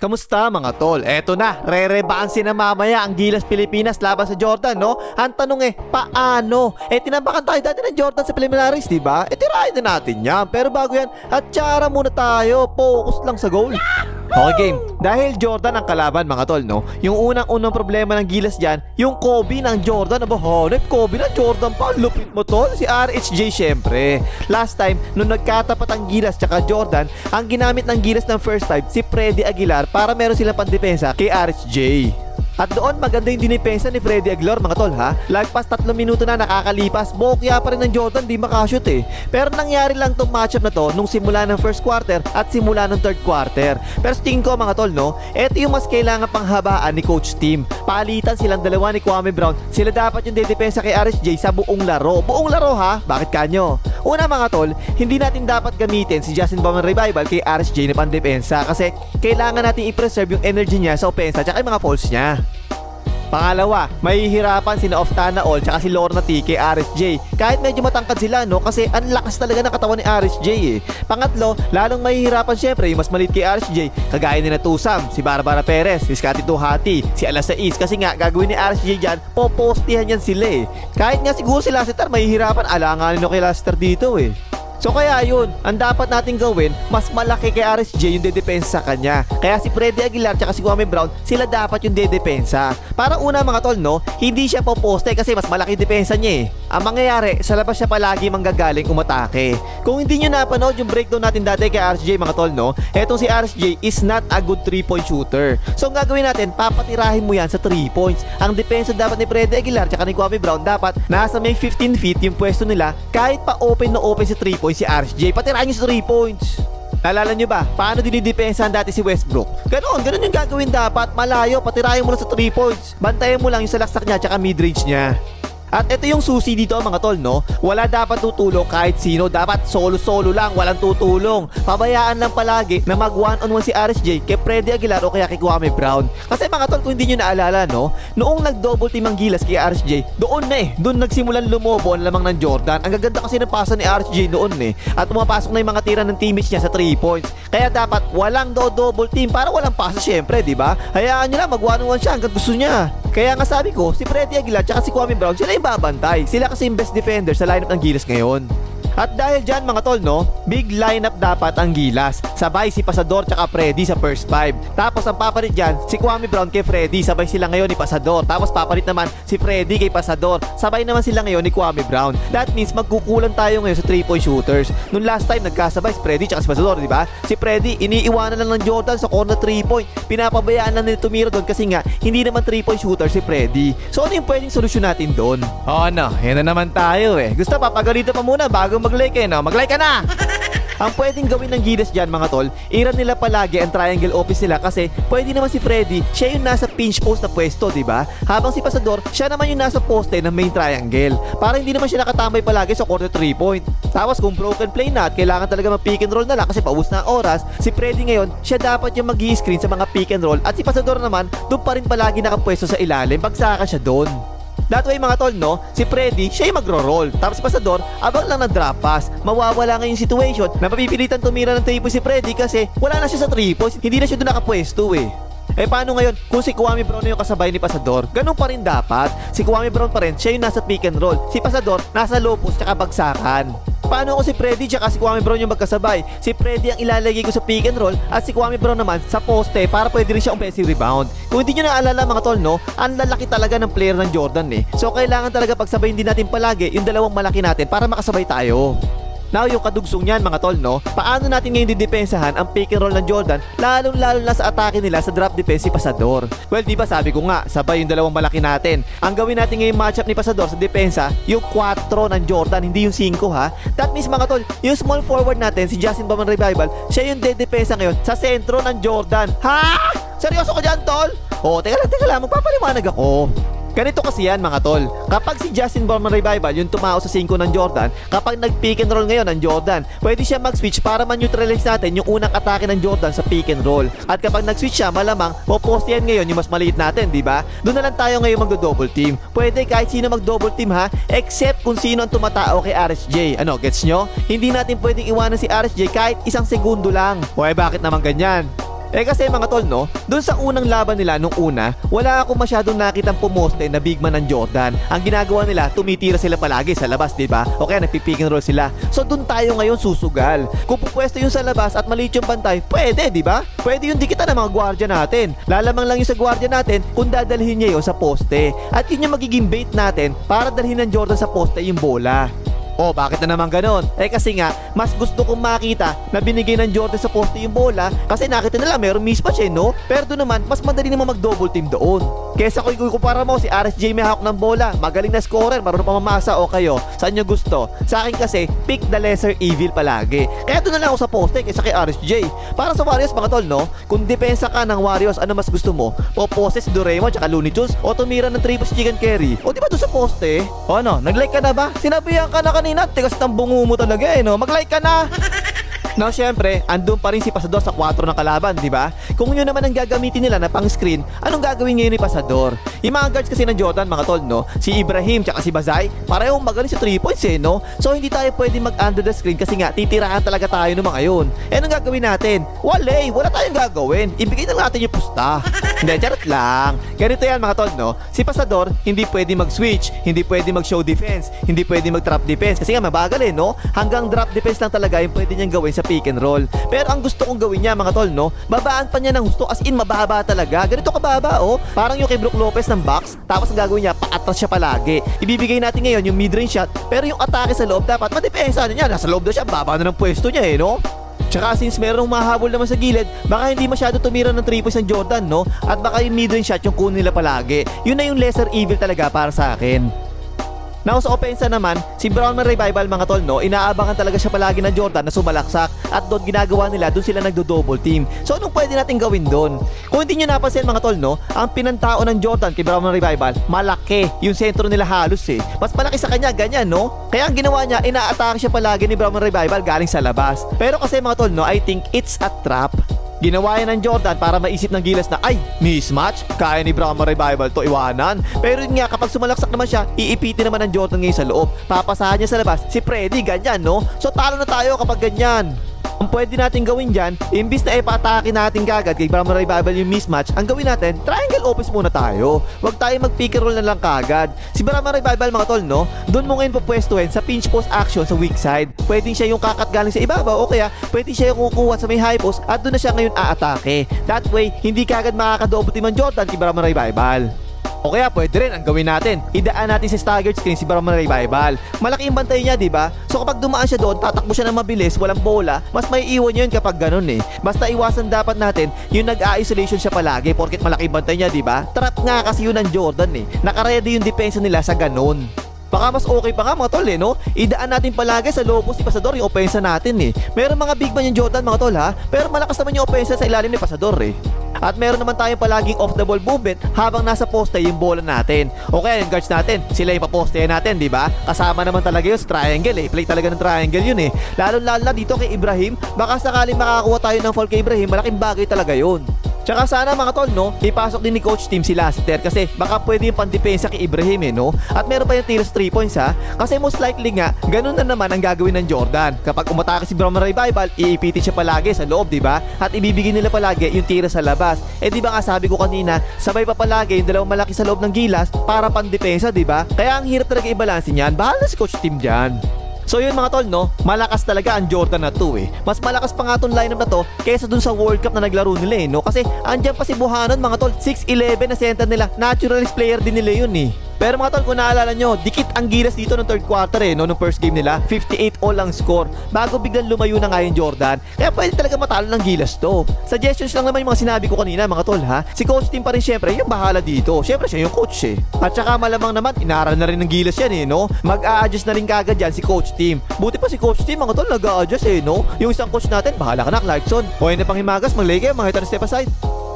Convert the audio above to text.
Kamusta mga tol? Eto na, re-rebaansin na mamaya ang Gilas Pilipinas laban sa Jordan, no? Ang tanong eh, paano? Eh, tinabakan tayo dati ng Jordan sa preliminaries, di ba? Eh, tirahin na natin yan. Pero bago yan, at tsara muna tayo. Focus lang sa goal. Okay game, dahil Jordan ang kalaban mga tol no? Yung unang-unang problema ng Gilas dyan Yung Kobe ng Jordan. Aba hanip, Kobe ng Jordan pa. Lupit mo tol, si RHJ syempre. Last time, nung nagkatapat ang Gilas tsaka Jordan Ang ginamit ng Gilas ng first time Si Freddy Aguilar para meron silang pandepensa kay RHJ at doon maganda yung dinipensa ni Freddy Aguilar mga tol ha. Lagpas tatlong minuto na nakakalipas, bokya pa rin ng Jordan di makashoot eh. Pero nangyari lang tong matchup na to nung simula ng first quarter at simula ng third quarter. Pero tingin ko mga tol no, eto yung mas kailangan panghabaan ni Coach Team. Palitan silang dalawa ni Kwame Brown. Sila dapat yung dedepensa kay RSJ sa buong laro. Buong laro ha, bakit kanyo? Una mga tol, hindi natin dapat gamitin si Justin Bowman Revival kay RSJ na pandepensa kasi kailangan natin i-preserve yung energy niya sa opensa at yung mga falls niya. Pangalawa, mahihirapan sina Oftana All tsaka si Lorna T kay RSJ. Kahit medyo matangkad sila no kasi ang lakas talaga ng katawan ni RSJ eh. Pangatlo, lalong mahihirapan syempre yung mas maliit kay RSJ kagaya ni Natusam, si Barbara Perez, si Scotty Tuhati, si Alasais kasi nga gagawin ni RSJ dyan, popostihan yan sila eh. Kahit nga siguro si Lassiter mahihirapan, alanganin no kay Lassiter dito eh. So kaya yun, ang dapat natin gawin, mas malaki kay RSJ yung dedepensa sa kanya. Kaya si Freddy Aguilar at si Kwame Brown, sila dapat yung dedepensa. Para una mga tol, no, hindi siya poposte kasi mas malaki depensa niya eh. Ang mangyayari, sa labas siya palagi manggagaling umatake. Kung hindi nyo napanood yung breakdown natin dati kay RSJ mga tol, no, etong si RSJ is not a good 3-point shooter. So ang gagawin natin, papatirahin mo yan sa 3 points. Ang depensa dapat ni Freddy Aguilar at ni Kwame Brown dapat nasa may 15 feet yung pwesto nila kahit pa open na open sa 3 points si RSJ. Patirahan nyo sa 3 points. Naalala nyo ba? Paano dinidepensahan dati si Westbrook? Ganon, ganon yung gagawin dapat. Malayo, patirahin mo lang sa 3 points. Bantayan mo lang yung salaksak niya tsaka midrange niya. At ito yung susi dito mga tol, no? Wala dapat tutulong kahit sino. Dapat solo-solo lang, walang tutulong. Pabayaan lang palagi na mag one-on-one si RSJ kay Freddy Aguilar o kaya kay Kwame Brown. Kasi mga tol, kung hindi nyo naalala, no? Noong nag-double team ang Gilas kay RSJ, doon na eh. Doon nagsimulan lumobo ang lamang ng Jordan. Ang gaganda kasi ng pasa ni RSJ doon eh. At pumapasok na yung mga tira ng teammates niya sa 3 points. Kaya dapat walang do double team para walang pasa syempre, di ba? Hayaan nyo lang, mag one-on-one siya hanggang gusto niya. Kaya nga sabi ko, si Freddy Aguilar at si Kwame Brown, sila yung babantay. Sila kasi yung best defender sa lineup ng Gilas ngayon. At dahil dyan mga tol no, big lineup dapat ang Gilas. Sabay si Pasador tsaka Freddy sa first five. Tapos ang papalit dyan, si Kwame Brown kay Freddy. Sabay sila ngayon ni Pasador. Tapos papalit naman si Freddy kay Pasador. Sabay naman sila ngayon ni Kwame Brown. That means magkukulang tayo ngayon sa 3 point shooters. Nung last time nagkasabay si Freddy tsaka si Pasador, di ba? Si Freddy iniiwanan lang ng Jordan sa corner 3 point. Pinapabayaan lang nila tumira doon kasi nga hindi naman 3 point shooter si Freddy. So ano yung pwedeng solusyon natin doon? Oh no, yan na naman tayo eh. Gusto papagalitan pa muna bago mag-like eh no? Mag-like ka na! Ang pwedeng gawin ng Gilas dyan mga tol, iran nila palagi ang triangle office nila kasi pwede naman si Freddy, siya yung nasa pinch post na pwesto, di ba? Habang si Pasador, siya naman yung nasa poste ng main triangle. Para hindi naman siya nakatambay palagi sa quarter 3 point. Tapos kung broken play na at kailangan talaga mag-pick and roll na lang kasi paubos na oras, si Freddy ngayon, siya dapat yung mag screen sa mga pick and roll at si Pasador naman, doon pa rin palagi nakapwesto sa ilalim, pagsaka siya doon. That way mga tol, no? Si Freddy, siya yung magro-roll. Tapos si Pasador, abang lang ng drop pass. Mawawala nga yung situation na mapipilitan tumira ng 3 points si Freddy kasi wala na siya sa 3 points. Hindi na siya doon nakapwesto eh. Eh paano ngayon kung si Kwame Brown yung kasabay ni Pasador? Ganun pa rin dapat. Si Kwame Brown pa rin, siya yung nasa pick and roll. Si Pasador, nasa low post tsaka bagsakan. Paano kung si Freddy tsaka si Kwame Brown yung magkasabay? Si Freddy ang ilalagay ko sa pick and roll at si Kwame Brown naman sa poste para pwede rin siya offensive rebound. Kung hindi nyo naalala mga tol, no? Ang lalaki talaga ng player ng Jordan eh. So kailangan talaga pagsabayin din natin palagi yung dalawang malaki natin para makasabay tayo. Now yung kadugsong niyan mga tol no, paano natin ngayon didepensahan ang pick and roll ng Jordan lalong lalo na sa atake nila sa drop defense si Pasador. Well di ba sabi ko nga, sabay yung dalawang malaki natin. Ang gawin natin ngayon matchup ni Pasador sa depensa, yung 4 ng Jordan, hindi yung 5 ha. That means mga tol, yung small forward natin si Justin Bowman Revival, siya yung dedepensa ngayon sa sentro ng Jordan. Ha? Seryoso ka dyan tol? Oh, teka lang, teka lang, magpapaliwanag ako. Ganito kasi yan mga tol. Kapag si Justin Borman Revival yung tumao sa 5 ng Jordan, kapag nag-pick and roll ngayon ng Jordan, pwede siya mag-switch para ma-neutralize natin yung unang atake ng Jordan sa pick and roll. At kapag nag-switch siya, malamang popost yan ngayon yung mas maliit natin, di ba? Doon na lang tayo ngayon magdo-double team. Pwede kahit sino mag-double team ha, except kung sino ang tumatao kay RSJ. Ano, gets nyo? Hindi natin pwedeng iwanan si RSJ kahit isang segundo lang. O eh, bakit naman ganyan? Eh kasi mga tol no, dun sa unang laban nila nung una, wala ako masyadong nakitang pumoste na big man ng Jordan. Ang ginagawa nila, tumitira sila palagi sa labas, di ba? O kaya nagpipick and roll sila. So dun tayo ngayon susugal. Kung pupwesto yung sa labas at maliit yung bantay, pwede, di ba? Pwede yung dikitan ng mga gwardiya natin. Lalamang lang yung sa gwardiya natin kung dadalhin niya yun sa poste. At yun yung magiging bait natin para dalhin ng Jordan sa poste yung bola. Oh, bakit na naman ganon? Eh kasi nga, mas gusto kong makita na binigay ng Jordan sa poste yung bola kasi nakita nila meron mismatch eh, no? Pero doon naman, mas madali naman mag-double team doon. Kesa kung ikukumpara mo si RSJ may hawak ng bola, magaling na scorer, marunong pa mamasa o kayo, saan nyo gusto? Sa akin kasi, pick the lesser evil palagi. Kaya doon na lang ako sa poste kaysa kay RSJ. Para sa Warriors mga tol, no? Kung depensa ka ng Warriors, ano mas gusto mo? Popose si Doraemon tsaka Looney Tunes o tumira ng triple chicken carry? O di ba doon sa poste? O ano, nag-like ka na ba? Sinabihan ka na kanina, tigas ng bungo mo talaga eh, no? Mag-like ka na! Now, syempre, andun pa rin si Pasador sa 4 ng kalaban, di ba? Kung yun naman ang gagamitin nila na pang screen, anong gagawin ngayon ni Pasador? Yung mga guards kasi ng Jordan, mga tol, no? Si Ibrahim tsaka si Bazay, parehong magaling sa 3 points eh, no? So, hindi tayo pwede mag-under the screen kasi nga, titiraan talaga tayo ng mga yun. Eh, anong gagawin natin? Wala eh, wala tayong gagawin. Ibigay na natin yung pusta. hindi, charot lang. Ganito yan, mga tol, no? Si Pasador, hindi pwede mag-switch, hindi pwede mag-show defense, hindi pwede mag-trap defense kasi nga mabagal eh, no? Hanggang drop defense lang talaga yung pwede niyang gawin sa pick and roll. Pero ang gusto kong gawin niya mga tol, no? Babaan pa niya ng gusto as in mababa talaga. Ganito kababa, oh. Parang yung kay Brook Lopez ng box. Tapos ang gagawin niya, paatras siya palagi. Ibibigay natin ngayon yung mid-range shot. Pero yung atake sa loob dapat madepensa na niya. Nasa loob daw siya, baba na ng pwesto niya eh, no? Tsaka since merong mahabol naman sa gilid, baka hindi masyado tumira ng 3 points ng Jordan, no? At baka yung mid-range shot yung kunin nila palagi. Yun na yung lesser evil talaga para sa akin. Now sa opensa naman, si Brownman Revival mga tol no, inaabangan talaga siya palagi ng Jordan na sumalaksak at doon ginagawa nila, doon sila nagdo-double team. So anong pwede natin gawin doon? Kung hindi nyo napansin mga tol no, ang pinantao ng Jordan kay Brownman Revival, malaki. Yung sentro nila halos eh. Mas malaki sa kanya, ganyan no? Kaya ang ginawa niya, ina-attack siya palagi ni Brownman Revival galing sa labas. Pero kasi mga tol no, I think it's a trap. Ginawa yan ng Jordan para maisip ng Gilas na ay, mismatch, kaya ni Brahma Revival to iwanan. Pero yun nga, kapag sumalaksak naman siya, iipitin naman ng Jordan ngayon sa loob. Papasahan niya sa labas, si Freddy, ganyan no? So talo na tayo kapag ganyan. Ang pwede natin gawin dyan, imbis na ipatake natin kagad kay Brahma Revival yung mismatch, ang gawin natin, triangle offense muna tayo. Huwag tayo mag-pick and roll na lang kagad. Si Brahma Revival mga tol, no? Doon mo ngayon papwestuhin sa pinch post action sa weak side. Pwedeng siya yung kakat galing sa ibabaw o kaya pwede siya yung kukuha sa may high post at doon na siya ngayon aatake. That way, hindi kagad makakadouble team ang Jordan kay Brahma Revival. O kaya pwede rin ang gawin natin. Idaan natin sa staggered screen si Brahman Revival. Malaki yung bantay niya, di ba? So kapag dumaan siya doon, tatakbo siya ng mabilis, walang bola, mas may iwan yun kapag ganun eh. Basta iwasan dapat natin yung nag-a-isolation siya palagi porket malaki bantay niya, di ba? Trap nga kasi yun ng Jordan eh. Nakaredy yung depensa nila sa ganun. Baka mas okay pa nga mga tol eh, no? Idaan natin palagi sa lobos ni Pasador yung opensa natin eh. Meron mga big man yung Jordan mga tol ha, pero malakas naman yung opensa sa ilalim ni Pasador eh. At meron naman tayong palaging off the ball movement habang nasa poste yung bola natin. O kaya yung guards natin, sila yung paposte natin, di ba? Kasama naman talaga yun triangle eh. Play talaga ng triangle yun eh. Lalo lalo na dito kay Ibrahim, baka sakaling makakakuha tayo ng fall kay Ibrahim, malaking bagay talaga yun. Tsaka sana mga tol, no, ipasok din ni Coach Tim si Lassiter kasi baka pwede yung pandepensa kay Ibrahim eh, no? At meron pa yung tira sa 3 points ha. Kasi most likely nga, ganun na naman ang gagawin ng Jordan. Kapag umatake si Brahman Revival, iipitin siya palagi sa loob, di ba? At ibibigay nila palagi yung tira sa labas. Eh di ba nga sabi ko kanina, sabay pa palagi yung dalawang malaki sa loob ng gilas para pandepensa, di ba? Kaya ang hirap talaga i-balance niyan. Bahala si Coach Tim dyan. So yun mga tol no, malakas talaga ang Jordan na to eh. Mas malakas pa nga tong lineup na to kaysa dun sa World Cup na naglaro nila eh no. Kasi andyan pa si Buhanon mga tol, 6'11 na center nila. Naturalist player din nila yun eh. Pero mga tol, kung naalala nyo, dikit ang gilas dito ng third quarter eh, no, nung first game nila. 58 all ang score. Bago biglang lumayo na nga yung Jordan. Kaya pwede talaga matalo ng gilas to. Suggestions lang naman yung mga sinabi ko kanina, mga tol ha. Si coach team pa rin syempre, yung bahala dito. Syempre siya yung coach eh. At saka malamang naman, inaral na rin ng gilas yan eh, no? Mag-a-adjust na rin kagad yan si coach team. Buti pa si coach team, mga tol, nag-a-adjust eh, no? Yung isang coach natin, bahala ka na, Clarkson. O na pang himagas, mag-lay kayo, mga hitan step aside.